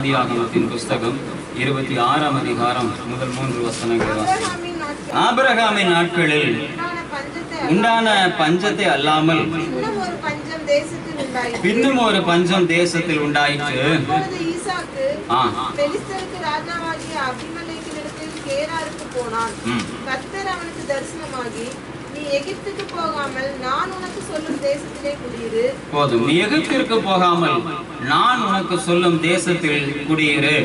ஆதியாகமத்தின் புஸ்தகம் இருபத்தி ஆறாம் அதிகாரம் முதல் மூன்று வசனங்களை. ஆபிரகாமின் நாட்களில் உண்டான பஞ்சத்தை அல்லாமல் இன்னும் ஒரு பஞ்சம் தேசத்தில் உண்டாயிற்று. பின்னும் ஒரு பஞ்சம் தேசத்தில் உண்டாயிற்று ராஜாவாகிய கேராருக்கு போனான் அவனுக்கு தரிசனமாகி நீ எகிப்துக்கு போகாமல் நான் உனக்கு சொல்லும் தேசத்திலே குடியிரு. போதும். நீ எகிப்திற்கு போகாமல் நான் உனக்கு சொல்லும் தேசத்தில் குடியிரு.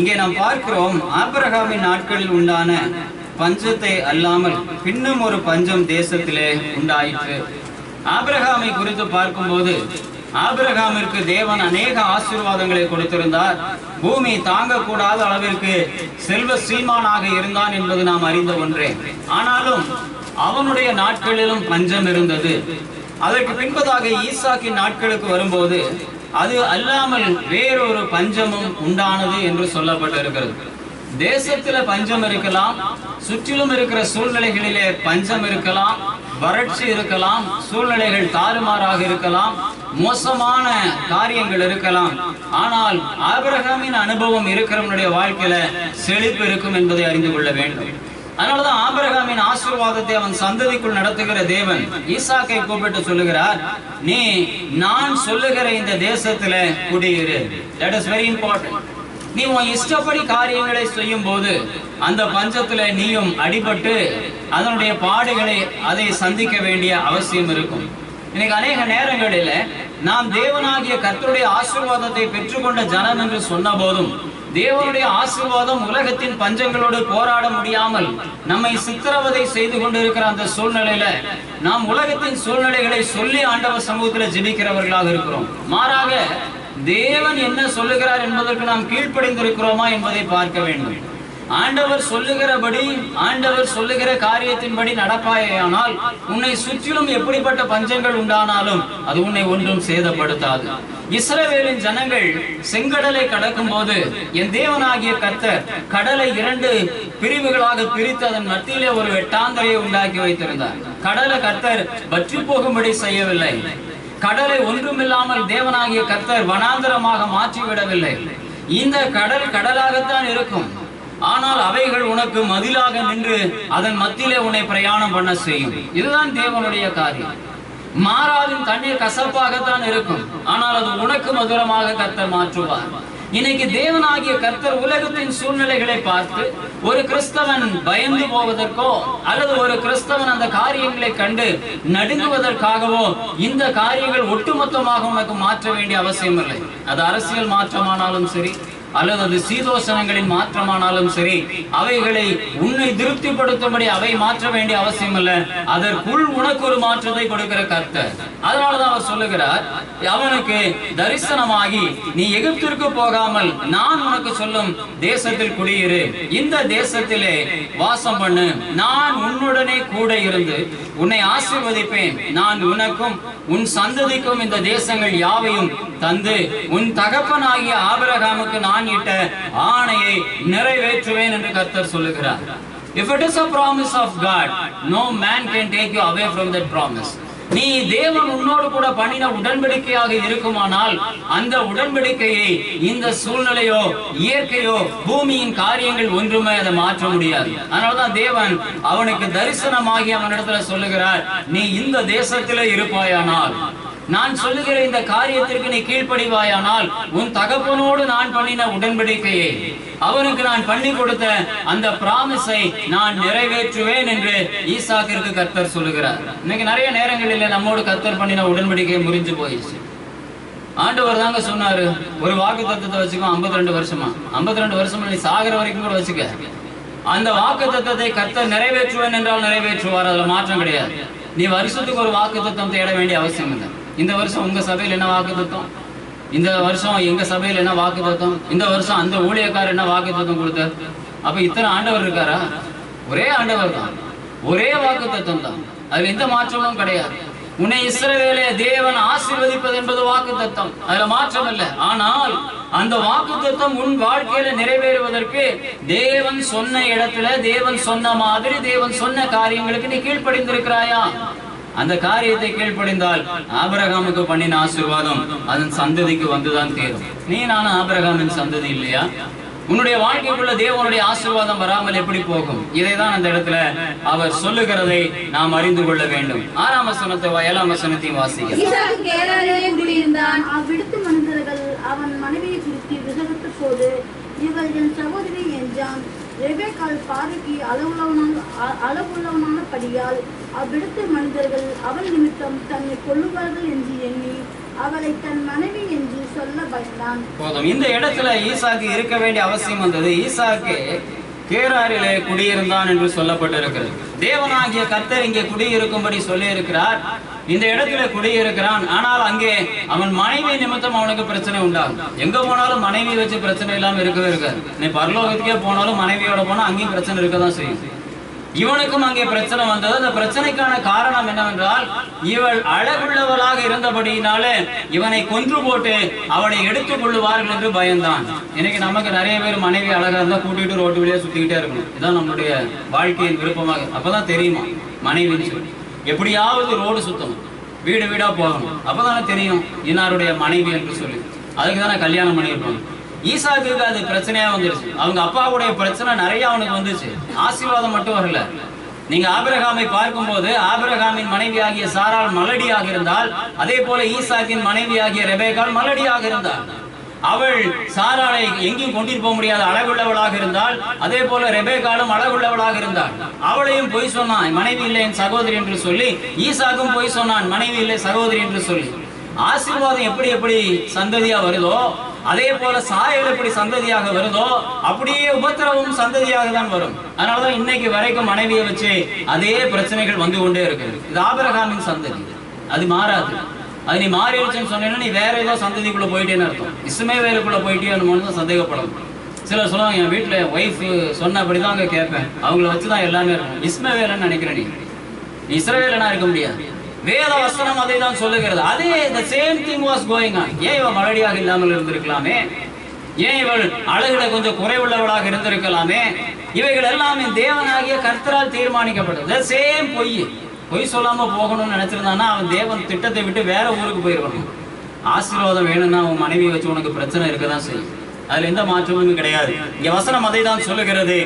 இங்கே நாம் பார்க்கிறோம் ஆபிரகாமின் நாட்களில் உண்டான பஞ்சத்தை அல்லாமல் பின்னும் ஒரு பஞ்சம் தேசத்திலே உண்டாயிற்று. ஆபிரகாமை குறித்து பார்க்கும்போது ஆபிரகாமிற்கு தேவன் அநேக ஆசீர்வாதங்களை கொடுத்திருந்தார். பூமி தாங்கக்கூடாத அளவிற்கு செல்வ சீமானாக இருந்தான் என்பது நாம் அறிந்த ஒன்றே. ஆனாலும் அவனுடைய நாட்களிலும் பஞ்சம் இருந்தது. அதற்கு பின்பதாக ஈசாக்கின் நாட்களுக்கு வரும்போது அது அல்லாமல் வேறொரு பஞ்சமும் உண்டானது என்று சொல்லப்பட்டிருக்கிறது. தேசத்துல பஞ்சம் இருக்கலாம் சுற்றிலும் இருக்கிற சூழ்நிலைகளிலே பஞ்சம் இருக்கலாம் வறட்சி இருக்கலாம் சூழ்நிலைகள் தாறுமாறாக இருக்கலாம் மோசமான காரியங்கள் இருக்கலாம். ஆனால் ஆபிரகாமின் அனுபவம் இருக்கிறவனுடைய வாழ்க்கையில செழிப்பு இருக்கும் என்பதை அறிந்து கொள்ள வேண்டும். அதனாலதான் ஆபரகாமின் ஆசீர்வாதத்தை அவன் சந்ததிக்குள் நடத்துகிற தேவன் ஈசாக்கை கூப்பிட்டு சொல்லுகிறார் நீ நான் சொல்லுகிற இந்த தேசத்துல குடியிரு. தட் இஸ் வெரி இம்பார்ட்டன்ட் நீ உன் இஷ்டப்படி காரியங்களை செய்யும் போது அந்த பஞ்சத்துல நீயும் அடிபட்டு அதனுடைய பாடுகளை அதை சந்திக்க வேண்டிய அவசியம் இருக்கும். இன்னைக்கு அநேக நேரங்களில நாம் தேவனாகிய கத்தருடைய ஆசீர்வாதத்தை பெற்றுக்கொண்ட ஜனம் என்று சொன்ன போதும் தேவனுடைய ஆசீர்வாதம் உலகத்தின் பஞ்சங்களோடு போராட முடியாமல் நம்மை சித்திரவதை செய்து கொண்டிருக்கிற அந்த சூழ்நிலையில நாம் உலகத்தின் சூழ்நிலைகளை சொல்லி ஆண்டவர் சமூகத்தில் ஜெபிக்கிறவர்களாக இருக்கிறோம். மாறாக தேவன் என்ன சொல்லுகிறார் என்பதற்கு நாம் கீழ்ப்படிந்திருக்கிறோமா என்பதை பார்க்க வேண்டும். ஆண்டவர் சொல்லுகிறபடி ஆண்டவர் சொல்லுகிற காரியத்தின்படி நடப்பாயானால் உன்னை சுற்றிலும் எப்படிப்பட்ட பஞ்சங்கள் உண்டானாலும் அது உன்னை ஒன்றும் சேதப்படுத்தாது. இஸ்ரவேலின் ஜனங்கள் செங்கடலை கடக்கும் போது என் தேவனாகிய கர்த்தர் கடலை இரண்டு பிரிவுகளாக பிரித்து அதன் மத்தியிலே ஒரு வெட்டாந்தரையை உண்டாக்கி வைத்திருந்தார். கடலை கர்த்தர் பற்றி போகும்படி செய்யவில்லை. கடலை ஒன்றுமில்லாமல் தேவனாகிய கர்த்தர் வனாந்தரமாக மாற்றிவிடவில்லை. இந்த கடல் கடலாகத்தான் இருக்கும். ஆனால் அவைகள் உனக்கு மதிலாக நின்று அதன் மத்தியிலே உன்னை பிரயாணம் பண்ண செய்யும். இதுதான் தேவனுடைய காரியம். மாறாவின் தண்ணீர் கசப்பாகத்தான் இருக்கும். ஆனால் அது உனக்கு மதுரமாக கர்த்தர் மாற்றுவார். இன்னைக்கு தேவனாகிய கர்த்தர் உலகத்தின் சூழ்நிலைகளை பார்த்து ஒரு கிறிஸ்தவன் பயந்து போவதற்கோ அல்லது ஒரு கிறிஸ்தவன் அந்த காரியங்களை கண்டு நடுங்குவதற்காகவோ இந்த காரியங்கள் ஒட்டுமொத்தமாக உனக்கு மாற்ற வேண்டிய அவசியம் இல்லை அது அரசியல் மாற்றமானாலும் சரி அல்லது அது சீதோஷணங்களின் மாற்றமானாலும் சரி அவைகளை உன்னை திருப்திப்படுத்தும்படி அவை மாற்ற வேண்டிய அவசியம் இல்ல அதற்குள் உனக்கு ஒரு மாற்றத்தை கொடுக்கிற கர்த்தர். அதனாலதான் அவர் சொல்லுகிறார் அவனுக்கு தரிசனமாகி நீ எகிப்திற்கு போகாமல் நான் உனக்கு சொல்லும் தேசத்தில் குடியிரு. இந்த தேசத்திலே வாசம் பண்ணு. நான் உன்னுடனே கூட இருந்து உன்னை ஆசீர்வதிப்பேன். நான் உனக்கும் உன் சந்ததிக்கும் இந்த தேசங்கள் யாவையும் தந்து உன் தகப்பனாகிய ஆபிரகாமுக்கு நான் இட்ட ஆணையை நிறைவேற்றுவேன் என்று கர்த்தர் சொல்லுகிறார் If it is a promise of God, no man can take you away from that promise. நீ தேவன் உன்னோடு கூட பண்ணின உடன்படிக்கையாக இருக்குமானால் அந்த உடன்படிக்கையை இந்த சூழ்நிலையோ இயற்கையோ பூமியின் காரியங்கள் ஒன்றுமே அதை மாற்ற முடியாது அதனாலதான் தேவன் அவனுக்கு தரிசனமாகி அவனிடத்துல சொல்லுகிறார் நீ இந்த தேசத்திலே இருப்பாயானால் நான் சொல்லுகிற இந்த காரியத்திற்கு நீ கீழ்ப்படிவாயானால் உன் தகப்பனோடு நான் பண்ணின உடன்படிக்கையை அவனுக்கு நான் பண்ணி கொடுத்த அந்த பிராமிஸை நான் நிறைவேற்றுவேன் என்று ஈசாக்கிற்கு கர்த்தர் சொல்லுகிறார். இன்னைக்கு நிறைய நேரங்களில் நம்மோடு கர்த்தர் பண்ணின உடன்படிக்கை முறிஞ்சு போயிடுச்சு ஆண்டவர் தாங்க சொன்னாரு ஒரு வாக்கு தத்துவத்தை வச்சுக்கோ 52 ரெண்டு வருஷமா. 52 ரெண்டு வருஷமா நீ சாகிற வரைக்கும் கூட வச்சுக்க. அந்த வாக்கு தத்துவத்தை கர்த்தர் நிறைவேற்றுவேன் என்றால் நிறைவேற்றுவார் அதுல மாற்றம் கிடையாது. நீ வருஷத்துக்கு ஒரு வாக்கு தத்துவம் தேட வேண்டிய அவசியம் இல்லை. இந்த வருஷம் உங்க சபையில் என்ன வாக்கு தத்துவம் இந்த வருஷம் எங்க சபையில் என்ன வாக்கு தத்துவம் இந்த வருஷம் அந்த ஊழியக்காரர் என்ன வாக்கு தத்துவம் கொடுத்தார்? அப்ப இத்தனை ஆண்டவர் இருக்காரா? ஒரே ஆண்டவர் தான். ஒரே வாக்கு தத்துவம் தான். அதுல எந்த மாற்றமும் கிடையாது. உன்னை இஸ்ரவேலே தேவன் ஆசீர்வதிப்பது என்பது வாக்கு தத்தம் அதுல மாற்றம் இல்லை. ஆனால் அந்த வாக்கு தத்தம் உன் வாழ்க்கையில நிறைவேறுவதற்கு தேவன் சொன்ன இடத்துல தேவன் சொன்ன மாதிரி தேவன் சொன்ன காரியங்களுக்கு நீ கீழ்ப்படிந்திருக்கிறாயா? அந்த காரியத்தை கீழ்ப்படிந்தால் ஆபரகாமுக்கு பண்ணின ஆசீர்வாதம் அதன் சந்ததிக்கு வந்துதான் தேரும் நீ நானும் ஆபரகாமின் சந்ததி இல்லையா? உன்னுடைய வாழ்க்கைக்குள்ள தேவனுடைய ஆசீர்வாதம் வராமல் எப்படி போகும்? இதைதான் அந்த இடத்துல அவர் சொல்லுகிறதை நாம் அறிந்து கொள்ள வேண்டும். ஆறாம் வசனத்தை ஏழாம் வசனத்தையும் வாசிக்க அவன் மனைவியை குறித்து விசாரித்த போது இவள் என் சகோதரி என்றான். ரெபேக்காள் பார்வைக்கு அளவுள்ளவனான அளவுள்ளவனானபடியால் அவ்விடத்து மனிதர்கள் அவள் நிமித்தம் தன்னை கொள்ளுவார்கள் என்று எண்ணி அவளை தன் மனைவி என்று சொல்ல பயந்தான். போதும். இந்த இடத்துல ஈசாக்கு இருக்க வேண்டிய அவசியம் வந்தது. ஈசாக்கு கேராரிலே குடியிருந்தான் என்று சொல்லப்பட்டிருக்கிறது. தேவனாகிய கர்த்தர் இங்கே குடியிருக்கும்படி சொல்லி இருக்கிறார் இந்த இடத்துல குடியிருக்கிறான். ஆனால் அங்கே அவன் மனைவி நிமித்தம் அவனுக்கு பிரச்சனை உண்டாகும். எங்க போனாலும் மனைவி வச்சு பிரச்சனை இல்லாம இருக்கவே இருக்காது. நீ பரலோகத்துக்கே போனாலும் மனைவியோட போனா அங்கேயும் பிரச்சனை இருக்கதான் செய்யும். இவனுக்கும் அங்கே பிரச்சனை வந்தது. அந்த பிரச்சனைக்கான காரணம் என்னவென்றால் இவள் அழகுள்ளவளாக இருந்தபடியினாலே இவனை கொன்று போட்டு அவளை எடுத்துக் கொள்ளுவார்கள் என்று பயந்தான். இன்னைக்கு நமக்கு நிறைய பேர் மனைவி அழகா இருந்தா கூட்டிட்டு ரோட்டு வழியா சுத்திக்கிட்டே இருக்கணும். இதான் நம்மளுடைய வாழ்க்கையின் விருப்பமாக. அப்பதான் தெரியுமா? மனைவின்னு சொல்லி. எப்படியாவது ரோடு சுத்தணும். வீடு வீடா போகணும். அப்பதானே தெரியும் இன்னாருடைய மனைவி என்று சொல்லி. அதுக்கு தானே கல்யாணம் பண்ணியிருப்பாங்க. ஈசாக்குக்கு அது பிரச்சனையா வந்துருச்சு. அவங்க அப்பாவுடைய பிரச்சனை நிறைய அவனுக்கு வந்துச்சு. ஆசீர்வாதம் மட்டும் வரல. நீங்க ஆபிரகாமை பார்க்கும்போது ஆபிரகாமின் மனைவியாகிய சாரால் மலடியாக இருந்தால் அதே போல ஈசாக்கின் மனைவியாகிய ரெபேக்காள் மலடியாக இருந்தார் அவள் சாராளை எங்கேயும் கொண்டிட்டு போக முடியாத அழகுள்ளவளாக இருந்தால் அதே போல ரெபேக்காலும் அழகுள்ளவளாக இருந்தாள். அவளையும் பொய் சொன்னான் மனைவி இல்லை என் சகோதரி என்று சொல்லி ஈசாக்கும் பொய் சொன்னான் மனைவி இல்லை சகோதரி என்று சொல்லி. ஆசீர்வாதம் எப்படி எப்படி சந்ததியா வருதோ அதே போல சாயல் எப்படி சந்ததியாக வருதோ அப்படியே உபத்திரவும் சந்ததியாக தான் வரும். அதனாலதான் இன்னைக்கு வரைக்கும் மனைவியை வச்சு அதே பிரச்சனைகள் வந்து கொண்டே இருக்குது. இது ஆபரகாமின் சந்ததி. அது மாறாது. அது நீ மாறிடுச்சுன்னு சொன்னீங்கன்னா நீ வேற ஏதோ சந்ததிக்குள்ள போயிட்டேன்னு அர்த்தம். இசுமே வேலைக்குள்ள போயிட்டேன்னு தான் சந்தேகப்படும் சிலர் சொல்லுவாங்க என் வீட்டுல ஒய்ஃப் சொன்னபடிதான் அங்க கேட்பேன். அவங்கள வச்சுதான் எல்லாமே இருக்கும். இஸ்மே வேலைன்னு நினைக்கிறேன் நீ. நீ இஸ்ரவேலனா இருக்க முடியாது. வேத வசனம் அதை தான் சொல்லுகிறது. அதே இந்த சேம் திங் வாஸ் கோயிங் ஏன் இவன் மழடியாக இல்லாமல் இருந்திருக்கலாமே? ஏன் இவள் அழகுல கொஞ்சம் குறைவுள்ளவளாக இருந்திருக்கலாமே? இவைகள் எல்லாமே தேவனாகிய கர்த்தரால் தீர்மானிக்கப்பட்டது. சேம் பொய். பொய் சொல்லாம போகணும்னு நினைச்சிருந்தானா அவன் தேவன் திட்டத்தை விட்டு வேற ஊருக்கு போயிருக்கணும். ஆசீர்வாதம் வேணும்னா உன் மனைவியை வச்சு உனக்கு பிரச்சனை இருக்கதான் செய்யும். அதுல எந்த மாற்றமும் கிடையாது. இங்க வசனம் அதை தான் சொல்லுகிறது.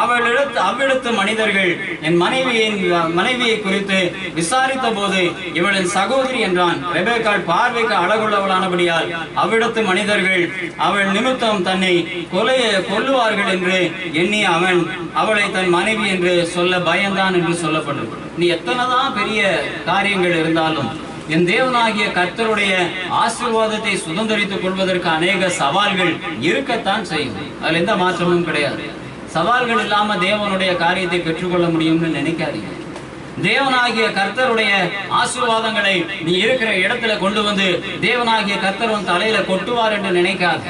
அவளிடத்து அவ்விடத்து மனிதர்கள் என் மனைவியின் மனைவியை குறித்து விசாரித்த போது இவளின் சகோதரி என்றான். ரெபேக்கால் பார்வைக்கு அழகுள்ளவளானபடியால் அவ்விடத்து மனிதர்கள் அவள் நிமித்தம் தன்னை கொலை கொல்லுவார்கள் என்று எண்ணி அவன் அவளை தன் மனைவி என்று சொல்ல பயந்தான் என்று சொல்லப்பட்டது நீ எத்தனைதான் பெரிய காரியங்கள் இருந்தாலும் என் தேவனாகிய கர்த்தருடைய ஆசீர்வாதத்தை சுதந்திரித்துக் கொள்வதற்கு அநேக சவால்கள் இருக்கத்தான் செய்யும். அதுல எந்த மாற்றமும் கிடையாது. சவால்கள் இல்லாம தேவனுடைய காரியத்தை பெற்றுக்கொள்ள முடியும்னு நினைக்காதீங்க. தேவனாகிய கர்த்தருடைய ஆசீர்வாதங்களை நீ இருக்கிற இடத்துல கொண்டு வந்து தேவனாகிய கர்த்தர் உன் தலையில கொட்டுவார் என்று நினைக்காத.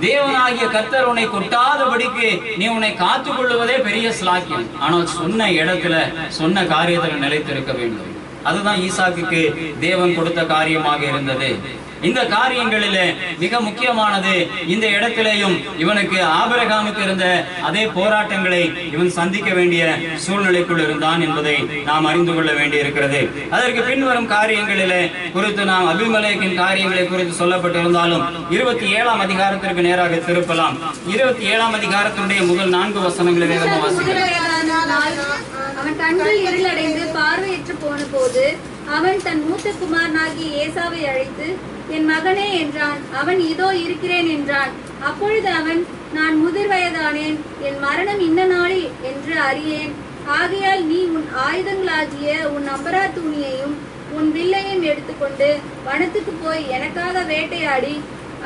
தேவனாகிய கர்த்தர் உன்னை கொட்டாதபடிக்கு நீ உன்னை காத்துக் கொள்ளுவதே பெரிய ஸ்லாக்கியம் ஆனால் சொன்ன இடத்துல சொன்ன காரியத்துல நிலைத்திருக்க வேண்டும். அதுதான் ஈசாக்கு தேவன் கொடுத்த காரியமாக இருந்தது. இந்த காரியங்களிலே மிக முக்கியமானது இந்த இடத்திலேயும் இவனுக்கு ஆபரகாமுக்கு இருந்த அதே போராட்டங்களை இவன் சந்திக்க வேண்டிய சூழ்நிலைக்குள் இருந்தான் என்பதை நாம் அறிந்து கொள்ள வேண்டி இருக்கிறது அதற்கு பின்வரும் காரியங்களிலே குறித்து நாம் அபிமலேக்கின் காரியங்களை குறித்து சொல்லப்பட்டிருந்தாலும் இருபத்தி ஏழாம் அதிகாரத்திற்கு நேராக திருப்பலாம். இருபத்தி ஏழாம் அதிகாரத்தினுடைய முதல் நான்கு வசனங்களை வேகமாக அவன் கண்கள் இருளடைந்து பார்வையற்று போன போது அவன் தன் மூத்த குமாரனாகி ஏசாவை அழைத்து என் மகனே என்றான். அவன் இதோ இருக்கிறேன் என்றான். அப்பொழுது அவன் நான் முதிர் வயதானேன் என் மரணம் இன்ன நாளில் என்று அறியேன். ஆகையால் நீ உன் ஆயுதங்களாகிய உன் அபரா துணியையும் உன் வில்லையும் எடுத்துக்கொண்டு வனத்துக்கு போய் எனக்காக வேட்டையாடி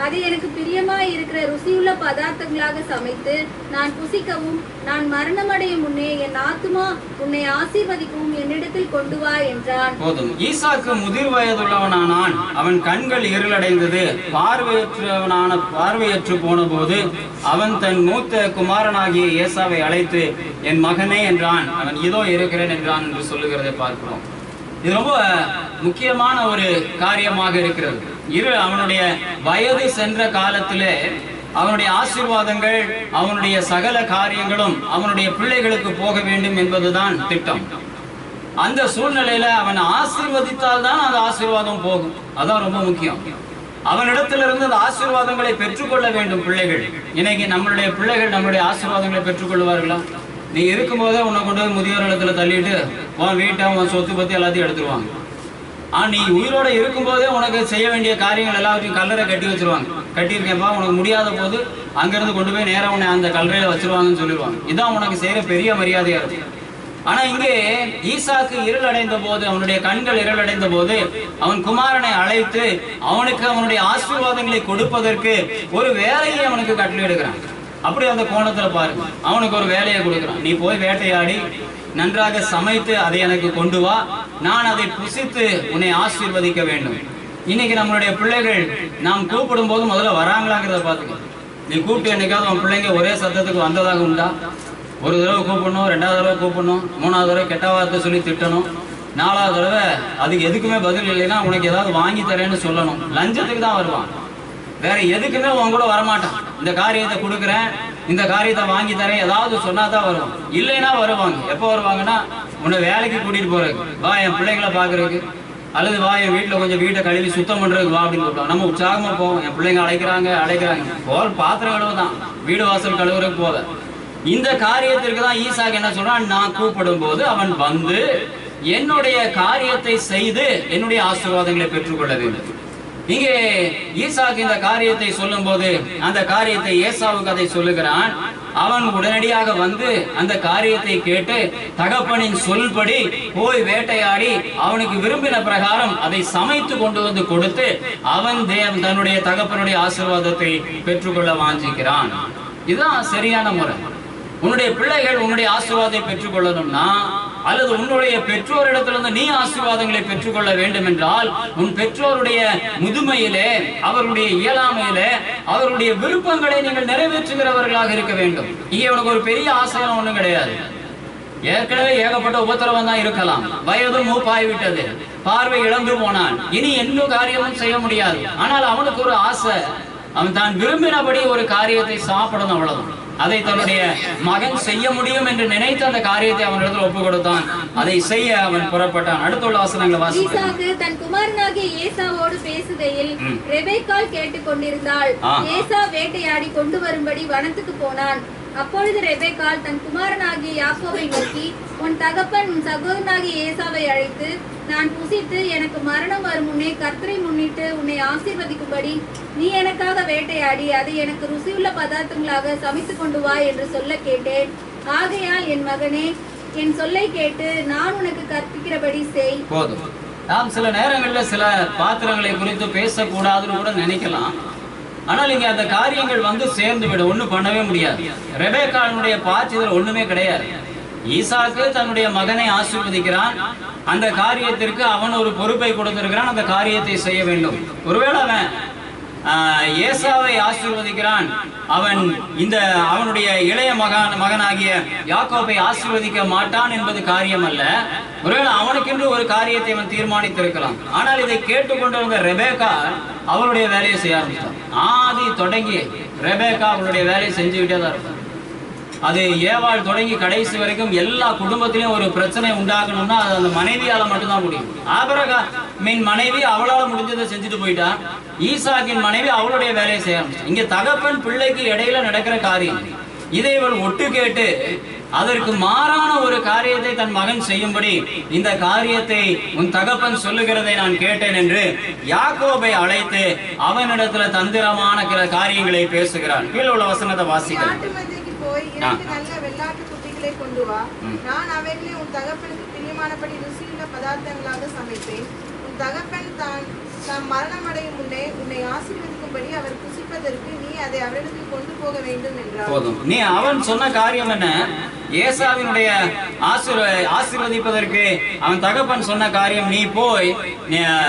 அது எனக்கு பிரியமாய் இருக்கிற ருசியுள்ள பதார்த்தங்களாக சமைத்து நான் புசிக்கவும் நான் மரணமடையும் முன்னே என் ஆத்துமா உன்னை ஆசீர்வதிக்கவும் என்னிடத்தில் கொண்டு வா என்றான். போதும். ஈசாக்கு முதிர் வயதுள்ளவனானான். அவன் கண்கள் இருளடைந்தது. பார்வையற்றவனான பார்வையற்று போன போது அவன் தன் மூத்த குமாரனாகிய ஏசாவை அழைத்து என் மகனே என்றான். அவன் இதோ இருக்கிறேன் என்றான் என்று சொல்லுகிறதை பார்க்கிறோம். இது ரொம்ப முக்கியமான ஒரு காரியமாக இருக்கிறது. இரு அவனுடைய வயது சென்ற காலத்திலே அவனுடைய ஆசீர்வாதங்கள் அவனுடைய சகல காரியங்களும் அவனுடைய பிள்ளைகளுக்கு போக வேண்டும் என்பதுதான் திட்டம். அந்த சூழ்நிலையில அவன் ஆசீர்வதித்தால் தான் அந்த ஆசீர்வாதம் போகும். அதான் ரொம்ப முக்கியம். அவனிடத்திலிருந்து அந்த ஆசீர்வாதங்களை பெற்றுக்கொள்ள வேண்டும் பிள்ளைகள். இன்னைக்கு நம்மளுடைய பிள்ளைகள் நம்மளுடைய ஆசீர்வாதங்களை பெற்றுக்கொள்வார்களா? நீ இருக்கும்போதே உன்னை கொண்டு முதியோர் இடத்துல தள்ளிட்டு உன் வீட்டை உன் சொத்து பத்தி எல்லாத்தையும் எடுத்துருவாங்க ஆனால் நீ உயிரோட இருக்கும்போதே உனக்கு செய்ய வேண்டிய காரியங்கள் எல்லாத்தையும் கல்லறை கட்டி வச்சிருவாங்க. கட்டியிருக்கேன்ப்பா உனக்கு முடியாத போது அங்கேருந்து கொண்டு போய் நேரா உன்னை அந்த கல்லறையில வச்சிருவாங்கன்னு சொல்லிடுவாங்க இதான் உனக்கு செய்கிற பெரிய மரியாதையாக இருக்கும். ஆனா இங்கே ஈசாக்கு இருள் அடைந்த போது அவனுடைய கண்கள் இருள் அடைந்த போது அவன் குமாரனை அழைத்து அவனுக்கு அவனுடைய ஆசீர்வாதங்களை கொடுப்பதற்கு ஒரு வேலையை அவனுக்கு கட்டளையிடுகிறான் அப்படி அந்த கோணத்துல பாருங்க. அவனுக்கு ஒரு வேலையை கொடுக்குறான். நீ போய் வேட்டையாடி நன்றாக சமைத்து அதை எனக்கு கொண்டு வா. நான் அதை புசித்து உன்னை ஆசீர்வதிக்க வேண்டும். இன்னைக்கு நம்மளுடைய பிள்ளைகள் நாம் கூப்பிடும் போது முதல்ல வராங்களாங்கிறத பார்த்துக்கோ. நீ கூப்பிட்டு என்னைக்காவது உன் பிள்ளைங்க ஒரே சத்தத்துக்கு வந்ததாக உண்டா? ஒரு தடவை கூப்பிடணும் ரெண்டாவது தடவை கூப்பிடணும் மூணாவது தடவை கெட்ட வார்த்தை சொல்லி திட்டணும். நாலாவது தடவை அதுக்கு எதுக்குமே பதில் இல்லைன்னா உனக்கு ஏதாவது வாங்கி தரேன்னு சொல்லணும். லஞ்சத்துக்கு தான் வருவான். வேற எதுக்குமே உன் கூட வரமாட்டான். இந்த காரியத்தை கொடுக்குறேன் இந்த காரியத்தை வாங்கி தரேன் ஏதாவது சொன்னா தான் வருவான். இல்லைன்னா வருவாங்க. எப்போ வருவாங்கன்னா உன்னை வேலைக்கு கூட்டிட்டு போறதுக்கு. வா என் பிள்ளைங்களை பாக்குறதுக்கு அல்லது வா என் வீட்டில் கொஞ்சம் வீட்டை கழுவி சுத்தம் பண்றதுக்கு வா அப்படின்னு கூப்பிடுவாங்க நம்ம உற்சாகமா போவோம். என் பிள்ளைங்க அழைக்கிறாங்க அழைக்கிறாங்க. போல் பாத்திரம் கழுவு தான் வீடு வாசல் கழுவுறதுக்கு போத இந்த காரியத்திற்கு தான் ஈசாக்கு என்ன சொல்றான்? நான் கூப்பிடும் போது அவன் வந்து என்னுடைய காரியத்தை செய்து என்னுடைய ஆசீர்வாதங்களை பெற்றுக்கொள்ள வேண்டும். இங்கே ஈசாக்கு இந்த காரியத்தை சொல்லும்போது அந்த காரியத்தை ஏசாவுக்கு அதை சொல்லுகிறான். அவன் உடனடியாக வந்து அந்த காரியத்தை கேட்டு தகப்பனின் சொல்படி போய் வேட்டையாடி அவனுக்கு விரும்பின பிரகாரம் அதை சமைத்து கொண்டு வந்து கொடுத்து அவன் தேவன் தன்னுடைய தகப்பனுடைய ஆசீர்வாதத்தை பெற்றுக்கொள்ள வாஞ்சிக்கிறான். இதுதான் சரியான முறை. உன்னுடைய பிள்ளைகள் உன்னுடைய ஆசீர்வாதத்தை பெற்றுக்கொள்ளணும்னா அல்லது உன்னுடைய பெற்றோரிடத்திலிருந்து நீ ஆசீர்வாதங்களை பெற்றுக்கொள்ள வேண்டும் என்றால் உன் பெற்றோருடைய முதுமையிலே அவருடைய இயலாமையிலே அவருடைய விருப்பங்களை நீங்கள் நிறைவேற்றுகிறவர்களாக இருக்க வேண்டும். இங்கே உனக்கு ஒரு பெரிய ஆசையம் ஒண்ணும் கிடையாது. ஏற்கனவே ஏகப்பட்ட உபத்திரவம் தான் இருக்கலாம். வயது மூப்பாய் விட்டது பார்வை இழந்து போனான். இனி எந்த காரியமும் செய்ய முடியாது. ஆனால் அவனுக்கு ஒரு ஆசை. அவன் தான் விரும்பினபடி ஒரு காரியத்தை சாப்பிடணும் அவ்வளவுதான். அதை தன்னுடைய மகன் செய்ய முடியும் என்று நினைத்து அந்த காரியத்தை அவனிடத்தில் ஒப்பு கொடுத்தான் அதை செய்ய அவன் புறப்பட்டான். அடுத்த உள்ள வசனங்களை ஈசாக்கு தன் குமாரனாகிய ஏசாவோடு பேசுகையில் ம். ரெபேக்காள் கேட்டுக் கொண்டிருந்தாள். ஏசா வேட்டையாடி கொண்டு வரும்படி வனத்துக்கு போனான். அப்பொழுது ரெபேக்கால் தன் குமாரனாகிய யாக்கோவை நோக்கி உன் தகப்பன் உன் சகோதரனாகிய ஏசாவை அழைத்து நான் புசித்து எனக்கு மரணம் வரும் முன்னே கர்த்தரை முன்னிட்டு உன்னை ஆசீர்வதிக்கும்படி நீ எனக்காக வேட்டையாடி அதை எனக்கு ருசியுள்ள பதார்த்தங்களாக சமைத்து கொண்டு வா என்று சொல்ல கேட்டேன். ஆகையால் என் மகனே என் சொல்லை கேட்டு நான் உனக்கு கற்பிக்கிறபடி செய். போதும். நாம் சில நேரங்களில் சில பாத்திரங்களை குறித்து பேசக்கூடாதுன்னு கூட நினைக்கலாம். ஆனால் இங்க அந்த காரியங்கள் வந்து சேர்ந்து விட ஒண்ணும் பண்ணவே முடியாது. ரெபேக்கானுடைய பாச்சு இதுல ஒண்ணுமே கிடையாது. ஈசாக்கு தன்னுடைய மகனை ஆசிர்வதிக்கிறான். அந்த காரியத்திற்கு அவன் ஒரு பொறுப்பை கொடுத்திருக்கிறான். அந்த காரியத்தை செய்ய வேண்டும். ஒருவேளை அவன் ஏசாவை ஆசீர்வதிக்கிறான். அவன் இந்த அவனுடைய இளைய மகன் மகனாகிய யாக்கோபை ஆசீர்வதிக்க மாட்டான் என்பது காரியம் அல்ல ஒருவேளை அவனுக்கென்று ஒரு காரியத்தை அவன் தீர்மானித்திருக்கலாம். ஆனால் இதை கேட்டுக்கொண்டிருந்த ரெபேக்கா அவளுடைய வேலையை செய்ய ஆரம்பித்தான் ஆதி தொடங்கி ரெபேக்கா அவளுடைய வேலையை செஞ்சுக்கிட்டே தான் இருப்பான். அது ஏவாள் தொடங்கி கடைசி வரைக்கும் எல்லா குடும்பத்திலையும் ஒரு பிரச்சனை உண்டாகணும்னா அது அந்த மனைவியால மட்டும்தான் முடியும். ஆபரகா மீன் மனைவி அவளால முடிஞ்சதை செஞ்சுட்டு போயிட்டா ஈசாக்கின் மனைவி அவளுடைய வேலையை செய்ய ஆரம்பிச்சா. இங்க தகப்பன் பிள்ளைக்கு இடையில நடக்கிற காரியம். இதை இவள் ஒட்டு கேட்டு அதற்கு மாறான ஒரு காரியத்தை தன் மகன் செய்யும்படி இந்த காரியத்தை உன் தகப்பன் சொல்லுகிறதை நான் கேட்டேன் என்று யாக்கோபை அழைத்து அவனிடத்துல தந்திரமான சில காரியங்களை பேசுகிறான். கீழே உள்ள வசனத்தை வாசிக்கிறேன் நான் அவைகளை உன் தகப்பனுக்கு பிரியமானபடி ருசியுள்ள பதார்த்தங்களாக உன் தகப்பன் தான் தாம் மரணமடையும் முன்னே உன்னை ஆசீர்வதிக்கும்படி அவர் புசிப்பதற்கு நீ அதை அவரிடத்தில் கொண்டு போக வேண்டும் என்றார். போதும். நீ அவன் சொன்ன காரியம் என்ன? ஏசாவினுடைய ஆசீர்வதிப்பதற்கு அவன் தகப்பன் சொன்ன காரியம் நீ போய்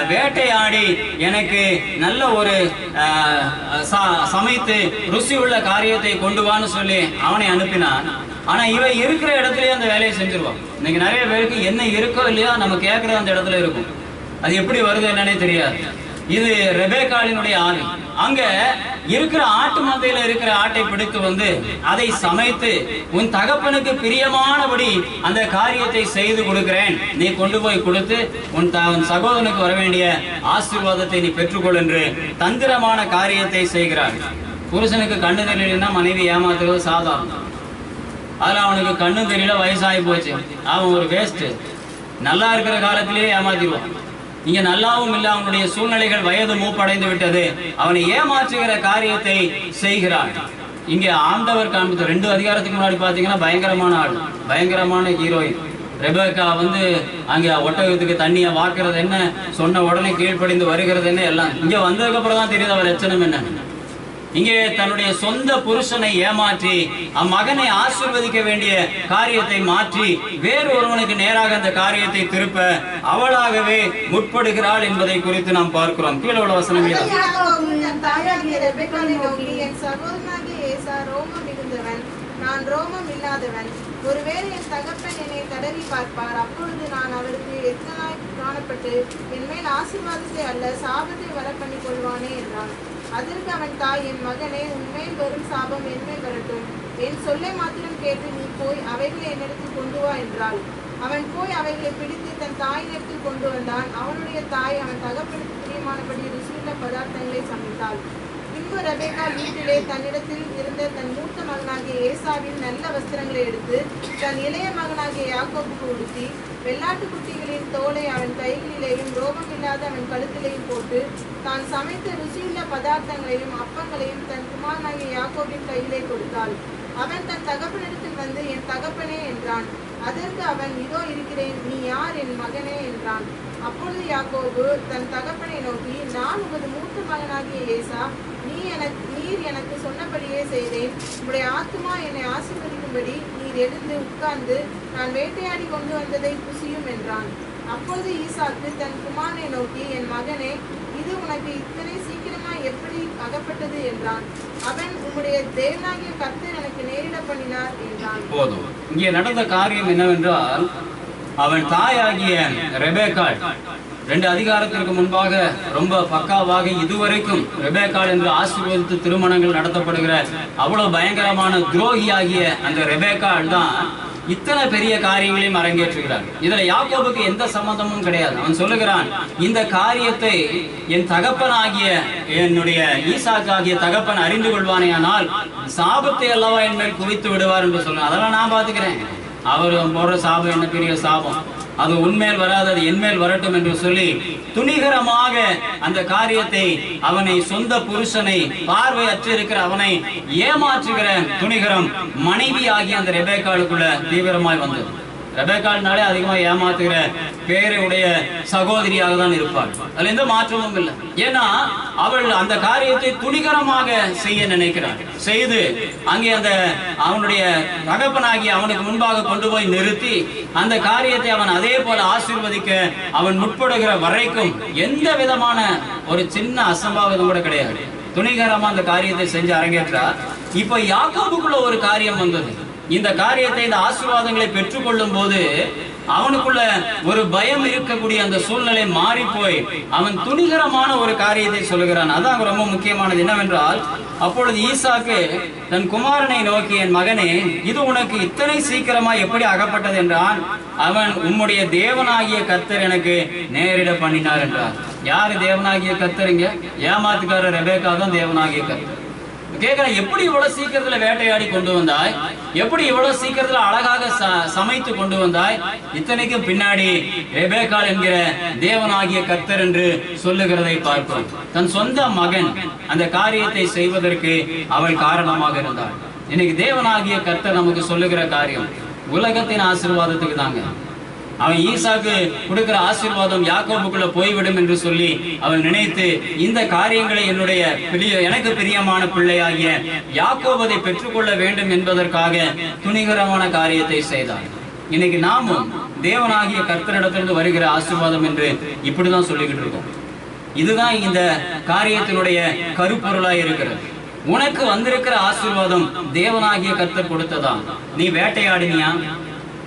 வேட்டையாடி எனக்கு நல்ல ஒரு ச- சமைத்து ருசி உள்ள காரியத்தை கொண்டு வான்னு சொல்லி அவனை அனுப்பினான். ஆனா இவன் இருக்கிற இடத்துலயே அந்த வேலையை செஞ்சிருவான். இன்னைக்கு நிறைய பேருக்கு என்ன இருக்கோ இல்லையோ நம்ம கேட்கறது அந்த இடத்துல இருக்கும். அது எப்படி வருது என்னன்னே தெரியாது. இது ரெபேக்காலினுடைய ஆண். அங்க இருக்கிற ஆட்டு மந்தையில இருக்கிற ஆட்டை பிடித்து வந்து அதை சமைத்து உன் தகப்பனுக்கு பிரியமானபடி அந்த காரியத்தை செய்து கொடுக்கிறேன். நீ கொண்டு போய் கொடுத்து உன் த- உன் சகோதரனுக்கு வர வேண்டிய ஆசீர்வாதத்தை நீ பெற்றுக்கொள் என்று தந்திரமான காரியத்தை செய்கிறார். புருஷனுக்கு கண்ணு தெரியலன்னா மனைவி ஏமாத்துறது சாதாரணம். அதில் அவனுக்கு கண்ணு தெரியல வயசாகி போச்சு. அவன் ஒரு வேஸ்ட் நல்லா இருக்கிற காலத்திலேயே ஏமாத்திடுவான். இங்க நல்லாவும் இல்ல அவனுடைய சூழ்நிலைகள் வயது மூப்படைந்து விட்டது. அவனை ஏமாற்றுகிற காரியத்தை செய்கிறான். இங்க ஆண்டவர் காண்பித்த ரெண்டு அதிகாரத்துக்கு முன்னாடி பாத்தீங்கன்னா பயங்கரமான ஆள் பயங்கரமான ஹீரோயின் ரெபேக்கா வந்து அங்க ஒட்டகத்துக்கு தண்ணியை வாக்குறது என்ன சொன்ன உடனே கீழ்ப்படிந்து வருகிறது என்ன எல்லாம். இங்க வந்ததுக்கு அப்புறம் தான் தெரியுது அவர் லட்சணம் என்ன. இங்கே தன்னுடைய சொந்த புருஷனை ஏமாற்றி அம்மகனை ஆசிர்வதிக்க வேண்டிய காரியத்தை மாற்றி வேறு ஒருவனுக்கு நேராக அந்த காரியத்தை திருப்ப அவளாகவே முற்படுகிறாள் என்பதை குறித்து நாம் பார்க்கிறோம். கீழே உள்ள வசனம் நான் ரோமம் இல்லாதவன் ஒருவேளை என் தகப்பன் என்னை தடவி பார்ப்பார் அப்பொழுது நான் அவருக்கு எத்தனாய் காணப்பட்டு என் மேல் ஆசீர்வாதத்தை அல்ல சாபத்தை வர பண்ணி கொள்வானே என்றான். அதற்கு அவன் தாய் என் மகனே உண்மை வரும் சாபம் என்மை வரட்டும்? என் சொல்லை மாத்திரம் கேட்டு நீ போய் அவைகளை என்னிடத்தில் கொண்டு வா என்றாள். அவன் போய் அவைகளை பிடித்து தன் தாயினிடத்தில் கொண்டு வந்தான். அவனுடைய தாய் அவன் தகப்பனுக்கு பிரியமானபடி ருசியுள்ள பதார்த்தங்களை சமைத்தாள். பின்பு ரபேகா வீட்டிலே தன்னிடத்தில் இருந்த தன் மூத்த மகனாகிய ஏசாவின் நல்ல வஸ்திரங்களை எடுத்து தன் இளைய மகனாகிய யாக்கோப்புக்கு உடுத்தி வெள்ளாட்டு குட்டிகளின் தோலை அவன் கைகளிலேயும் ரோபம் இல்லாத அவன் கழுத்திலேயும் போட்டு தான் சமைத்த ருசியுள்ள பதார்த்தங்களையும் அப்பங்களையும் தன் குமாரனாகிய யாக்கோவின் கையிலே கொடுத்தாள். அவன் தன் தகப்பனிடத்தில் வந்து என் தகப்பனே என்றான். அதற்கு அவன் இதோ இருக்கிறேன் நீ யார் என் மகனே என்றான். அப்பொழுது யாக்கோபு தன் தகப்பனை நோக்கி நான் உமது மூத்த மகனாகிய ஏசா எனக்கு நீர் எனக்கு சொன்னபடியே செய்தேன். உம்முடைய ஆத்மா என்னை ஆசீர்வதிக்கும்படி நீர் எழுந்து உட்கார்ந்து நான் வேட்டையாடி கொண்டு வந்ததை புசியும் என்றான். அப்போது ஈசாக்கு தன் குமாரனை நோக்கி என் மகனே இது உனக்கு இத்தனை சீக்கிரமாய் எப்படி அகப்பட்டது? என்றான். அவன் உம்முடைய தேவனாகிய கர்த்தர் எனக்கு நேரிட பண்ணினார் என்றான். போதும் இங்கே நடந்த காரியம் என்னவென்றால் அவன் தாயாகிய ரெபேக்காள் ரெண்டு அதிகாரத்திற்கு முன்பாக ரொம்ப பக்காவாக இதுவரைக்கும் ரெபேக்கால் என்று ஆசீர்வதித்து திருமணங்கள் நடத்தப்படுகிற அவ்வளவு பயங்கரமான துரோகியாகிய அந்த ரெபேக்கால் தான் இத்தனை பெரிய காரியங்களையும் அரங்கேற்றுகிறார். இதுல யாக்கோபுக்கு எந்த சம்பந்தமும் கிடையாது. அவன் சொல்லுகிறான் இந்த காரியத்தை என் தகப்பன் ஆகிய என்னுடைய ஈசாக்காகிய தகப்பன் அறிந்து கொள்வானேயானால் சாபத்தை அல்லவா என் மேல் குவித்து விடுவார் என்று சொல்லுங்க அதெல்லாம் நான் பாத்துக்கிறேன் அவர் போடுற சாபம் என்ன? பெரிய சாபம். அது உன்மேல் வராது அது என்மேல் வரட்டும் என்று சொல்லி துணிகரமாக அந்த காரியத்தை அவனை சொந்த புருஷனை பார்வை அற்றிருக்கிற அவனை ஏமாற்றுகிற துணிகரம் மனைவி ஆகிய அந்த ரெபேக்காளுக்குள்ள தீவிரமாய் வந்தது. ரெபேக்காள்னாலே அதிகமா ஏமாத்துகிற பேரை சகோதரியாக தான் இருப்பாள். அதுல எந்த மாற்றமும் இல்லை. ஏன்னா அவள் அந்த காரியத்தை துணிகரமாக செய்ய நினைக்கிறாள். செய்து அங்கே அந்த அவனுடைய தகப்பனாகி அவனுக்கு முன்பாக கொண்டு போய் நிறுத்தி அந்த காரியத்தை அவன் அதே போல ஆசீர்வதிக்க அவன் முற்படுகிற வரைக்கும் எந்த விதமான ஒரு சின்ன அசம்பாவிதம் கூட கிடையாது. துணிகரமா அந்த காரியத்தை செஞ்சு அரங்கேற்றார் இப்ப யாக்கோபுக்குள்ள ஒரு காரியம் வந்தது. இந்த காரியத்தை இந்த ஆசீர்வாதங்களை பெற்றுக்கொள்ளும் போது அவனுக்குள்ள ஒரு பயம் இருக்கக்கூடிய அந்த சூழ்நிலை மாறி போய் அவன் துணிகரமான ஒரு காரியத்தை சொல்லுகிறான். அதான் ரொம்ப முக்கியமானது என்னவென்றால் அப்பொழுது ஈசாக்கு தன் குமாரனை நோக்கி என் மகனே இது உனக்கு இத்தனை சீக்கிரமா எப்படி அகப்பட்டது? என்றான். அவன் உம்முடைய தேவனாகிய கத்தர் எனக்கு நேரிட பண்ணினார் என்றார். யாரு தேவனாகிய கத்தருங்க ஏமாத்துக்காரர் ரெபேக்கா தான் தேவனாகிய கத்தர் கேட்கிறேன் எப்படி இவ்வளவு சீக்கிரத்துல வேட்டையாடி கொண்டு வந்தாய்? எப்படி இவ்வளவு சீக்கிரத்துல அழகாக ச- சமைத்து கொண்டு வந்தாய்? இத்தனைக்கும் பின்னாடி ரெபேகால் என்கிற தேவனாகிய கர்த்தர் என்று சொல்லுகிறதை பார்க்கிறோம் தன் சொந்த மகன் அந்த காரியத்தை செய்வதற்கு அவள் காரணமாக இருந்தாள் இன்னைக்கு தேவனாகிய கர்த்தர் நமக்கு சொல்லுகிற காரியம் உலகத்தின் ஆசீர்வாதத்துக்கு தாங்க. அவன் ஈசாக்கு கொடுக்கிற ஆசீர்வாதம் யாக்கோபுக்குள்ள போய்விடும் என்று சொல்லி அவன் நினைத்து இந்த காரியங்களை என்னுடைய பிரிய எனக்கு பிரியமான பிள்ளையாகிய யாக்கோபதை பெற்றுக்கொள்ள வேண்டும் என்பதற்காக துணிகரமான காரியத்தை செய்தான் இன்னைக்கு நாமும் தேவனாகிய கர்த்தரிடத்திலிருந்து வருகிற ஆசீர்வாதம் என்று இப்படிதான் சொல்லிக்கிட்டு இருக்கோம். இதுதான் இந்த காரியத்தினுடைய கருப்பொருளாய் இருக்கிறது. உனக்கு வந்திருக்கிற ஆசீர்வாதம் தேவனாகிய கர்த்தர் கொடுத்ததா? நீ வேட்டையாடினியா?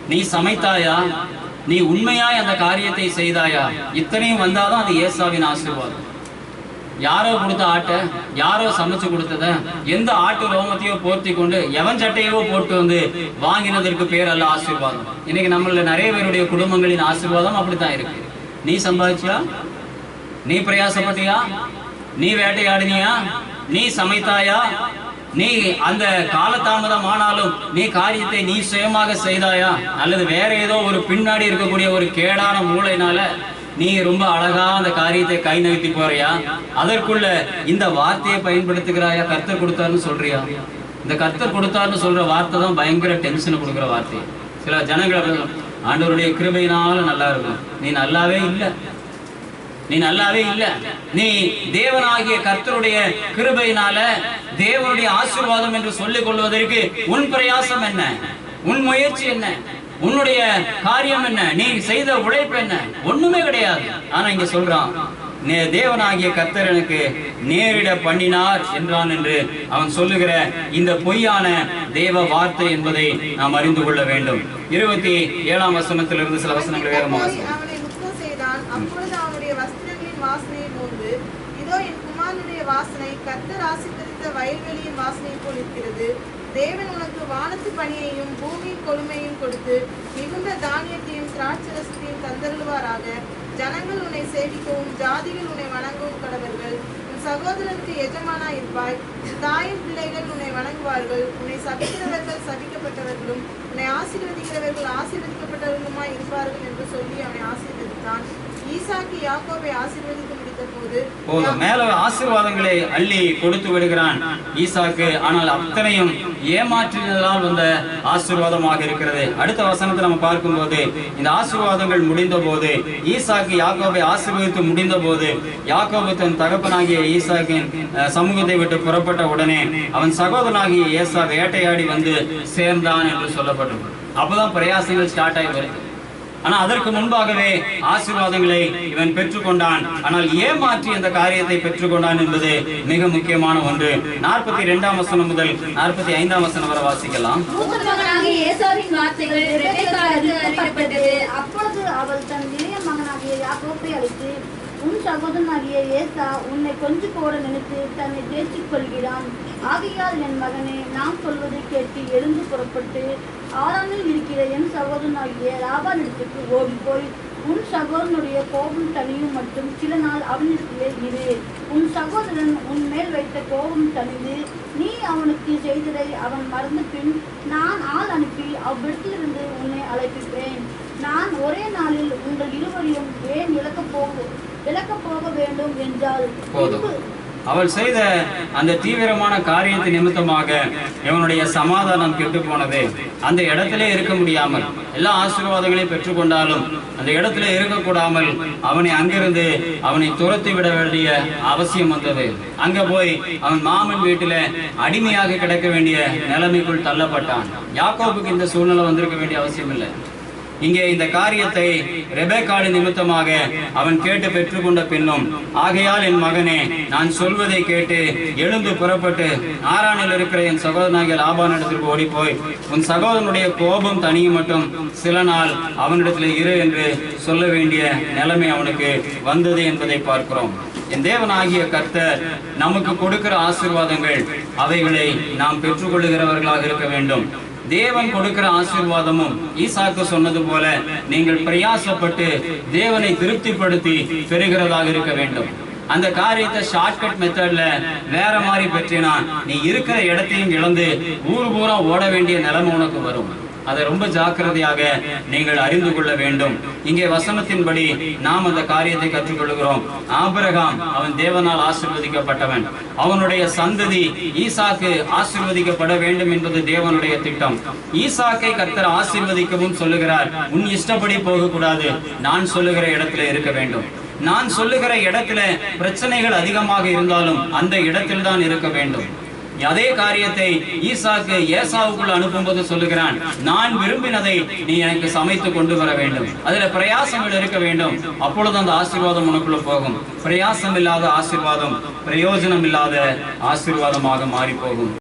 நீ சமைத்தாயா? நீ உண்மையாய் அந்த காரியத்தை செய்தாயா? இத்தனையும் வந்தாதான் அது ஏசாவின் ஆசீர்வாதம். யாரோ கொடுத்த ஆட்டை யாரோ சமைச்சு கொடுத்தத எந்த ஆட்டு ரோமத்தையோ போர்த்தி கொண்டு எவன் சட்டையவோ போட்டு வந்து வாங்கினதற்கு பேர் அல்ல ஆசீர்வாதம். இன்னைக்கு நம்மள நிறைய பேருடைய குடும்பங்களின் ஆசீர்வாதம் அப்படித்தான் இருக்கு. நீ சம்பாதிச்சியா? நீ பிரயாசப்பட்டியா? நீ வேட்டையாடினியா? நீ சமைத்தாயா? நீ அந்த காலதாமதம் ஆனாலும் நீ காரியத்தை நீ சுயமாக செய்தாயா? அல்லது வேற ஏதோ ஒரு பின்னாடி இருக்கக்கூடிய ஒரு கேடான மூளைனால நீ ரொம்ப அழகா அந்த காரியத்தை கை நகர்த்தி போறியா? அதற்குள்ள இந்த வார்த்தையை பயன்படுத்துகிறாயா? கர்த்தர் கொடுத்தாருன்னு சொல்றியா? இந்த கர்த்தர் கொடுத்தாருன்னு சொல்ற வார்த்தை தான் பயங்கர டென்ஷன் கொடுக்குற வார்த்தை. சில ஜனங்கள் ஆண்டவருடைய கிருபையினால நல்லா இருக்கும். நீ நல்லாவே இல்லை. நீ நல்லாவே இல்ல. நீ தேவனாகிய கர்த்தருடைய கிருபையினால தேவனுடைய ஆசீர்வாதம் என்று சொல்லிக் கொள்வதற்கு உன் பிரயாசம் என்ன? உன் முயற்சி என்ன? உன்னுடைய காரியம் என்ன? நீ செய்த உழைப்பு என்ன? ஒண்ணுமே கிடையாது. ஆனா இங்க சொல்றான் நே- தேவனாகிய கர்த்தர் எனக்கு நேரிட பண்ணினார் என்றான் என்று அவன் சொல்லுகிற இந்த பொய்யான தேவ வார்த்தை என்பதை நாம் அறிந்து கொள்ள வேண்டும். இருபத்தி ஏழாம் வசனத்திலிருந்து சில வசனங்கள் வேகமாக போய் அவனை முத்தம் செய்தான் அப்பொழுது அவனுடைய வஸ்திரங்களின் வாசனையை மோந்து இதோ என் குமாரனுடைய வாசனை கர்த்தர் ஆசீர்வதித்த வயல்வெளியின் வாசனை போல் இருக்கிறது. தேவன் உனக்கு வானத்து பணியையும் பூமியின் கொழுமையும் கொடுத்து மிகுந்த தானியத்தையும் திராட்சரசத்தையும் தந்தருள்வாராக. ஜனங்கள் உன்னை சேவிக்கவும் ஜாதிகள் உன்னை வணங்கவும் கடவர்கள். உன் சகோதரனுக்கு எஜமானா இருப்பாய் தாயின் பிள்ளைகள் உன்னை வணங்குவார்கள். உன்னை சபிக்கிறவர்கள் சபிக்கப்பட்டவர்களும் உன்னை ஆசீர்வதிக்கிறவர்கள் ஆசீர்வதிக்கப்பட்டவர்களுமாய் இருப்பார்கள் என்று சொல்லி அவனை ஆசீர்வதித்தான். ஈசாக்கு யாக்கோபை ஆசீர்வதித்து முடித்த போது போதும் மேல ஆசீர்வாதங்களை அள்ளி கொடுத்து விடுகிறான். ஈசாக்கு ஆனால் அத்தனையும் ஏமாற்றினதால் வந்த ஆசீர்வாதமாக இருக்கிறது. அடுத்த வசனத்தை நம்ம பார்க்கும்போது இந்த ஆசீர்வாதங்கள் முடிந்த போது ஈசாக்கு யாக்கோபை ஆசீர்வதித்து முடிந்த போது யாக்கோபு தன் தகப்பனாகிய ஈசாக்கின் சமூகத்தை விட்டு புறப்பட்ட உடனே அவன் சகோதரனாகிய ஏசா வேட்டையாடி வந்து சேர்ந்தான் என்று சொல்லப்பட்டது அப்பதான் பிரயாசங்கள் ஸ்டார்ட் ஆகி வருது. ஆனால் அதற்கு முன்பாகவே ஆசீர்வாதங்களை இவன் பெற்றுக்கொண்டான். ஆனால் ஏமாற்றி அந்த காரியத்தை பெற்றுக்கொண்டான் என்பது மிக முக்கியமான ஒன்று. நாற்பத்தி இரண்டாம் வசனம் முதல் நாற்பத்தி ஐந்தாம் வசனம் வரை வாசிக்கலாம். அப்பொழுது அவள் தன் யாக்கோப்பை அழைத்து உன் சகோதரனாகிய ஏசா உன்னை கொஞ்சம் போட நினைத்து தன்னை தேர்ச்சிக் கொள்கிறான் ஆகையால் என் மகனே நான் சொல்வதை கேட்டு எழுந்து புறப்பட்டு ஆறாமில் இருக்கிற என் சகோதரனாகிய லாபானிடத்துக்கு ஓடி போய் உன் சகோதரனுடைய கோபம் தனியும் மட்டும் சில நாள் அவனிடத்திலே இரு. உன் சகோதரன் உன் மேல் வைத்த கோபம் தணிந்து நீ அவனுக்கு செய்ததை அவன் மறந்த பின் நான் ஆள் அனுப்பி அவ்விடத்திலிருந்து உன்னை அழைப்பிப்பேன். நான் ஒரே நாளில் உங்கள் இருவரையும் ஏன் இழக்கப் போக இழக்கப் போக வேண்டும் என்றால் அவள் செய்த அந்த தீவிரமான காரியத்தை நிமித்தமாக இவனுடைய சமாதானம் கெட்டு போனது அந்த இடத்திலே இருக்க முடியாமல் எல்லா ஆசீர்வாதங்களையும் பெற்றுக்கொண்டாலும் அந்த இடத்துல இருக்கக்கூடாமல் அவனை அங்கிருந்து அவனை துரத்தி விட வேண்டிய அவசியம் வந்தது. அங்க போய் அவன் மாமன் வீட்டில அடிமையாக கிடக்க வேண்டிய நிலைமைக்குள் தள்ளப்பட்டான். யாக்கோபுக்கு இந்த சூழ்நிலை வந்திருக்க வேண்டிய அவசியம் இல்லை இங்கே இந்த காரியத்தை ரெபேக்காடு நிமித்தமாக அவன் கேட்டு பெற்றுக்கொண்ட பின்னும் ஆகையால் என் மகனே நான் சொல்வதை கேட்டு எழுந்து புறப்பட்டு ஆறானில் இருக்கிற என் சகோதரனாகிய லாபானிடத்திற்கு ஓடிப்போய் உன் சகோதரனுடைய கோபம் தனியும் மட்டும் சில நாள் அவனிடத்தில் இரு என்று சொல்ல வேண்டிய நிலைமை அவனுக்கு வந்தது என்பதை பார்க்கிறோம். என் தேவனாகிய கர்த்தர் நமக்கு கொடுக்கிற ஆசீர்வாதங்கள் அவைகளை நாம் பெற்றுக்கொள்ளுகிறவர்களாக இருக்க வேண்டும். தேவன் கொடுக்கிற ஆசீர்வாதமும் ஈசாக்கு சொன்னது போல நீங்கள் பிரயாசப்பட்டு தேவனை திருப்திப்படுத்தி பெறுகிறதாக இருக்க வேண்டும். அந்த காரியத்தை ஷார்ட்கட் மெத்தட்ல வேற மாதிரி பெற்றினா நீ இருக்கிற இடத்தையும் இழந்து ஊர் பூரா ஓட வேண்டிய நிலைமை உனக்கு வரும். அதை ரொம்ப ஜாக்கிரதையாக நீங்கள் அறிந்து கொள்ள வேண்டும். இங்கே வசனத்தின்படி நாம் அந்த காரியத்தை கற்றுக்கொள்கிறோம். ஆபிரகாம் அவன் தேவனால் ஆசிர்வதிக்கப்பட்டவன். அவனுடைய சந்ததி ஈசாக்கு ஆசிர்வதிக்கப்பட வேண்டும் என்பது தேவனுடைய திட்டம். ஈசாக்கை கர்த்தர் ஆசிர்வதிக்கவும் சொல்லுகிறார். உன் இஷ்டப்படி போகக்கூடாது. நான் சொல்லுகிற இடத்துல இருக்க வேண்டும். நான் சொல்லுகிற இடத்துல பிரச்சனைகள் அதிகமாக இருந்தாலும் அந்த இடத்தில் தான் இருக்க வேண்டும். அதே காரியத்தை ஈசாக்கு ஏசாவுக்குள் அனுப்பும்போது சொல்லுகிறான் நான் விரும்பினதை நீ எனக்கு சமைத்து கொண்டு வர வேண்டும். அதுல பிரயாசங்கள் இருக்க வேண்டும். அப்பொழுது அந்த ஆசீர்வாதம் உனக்குள்ள போகும். பிரயாசம் இல்லாத ஆசீர்வாதம் பிரயோஜனம் இல்லாத ஆசீர்வாதமாக மாறி போகும்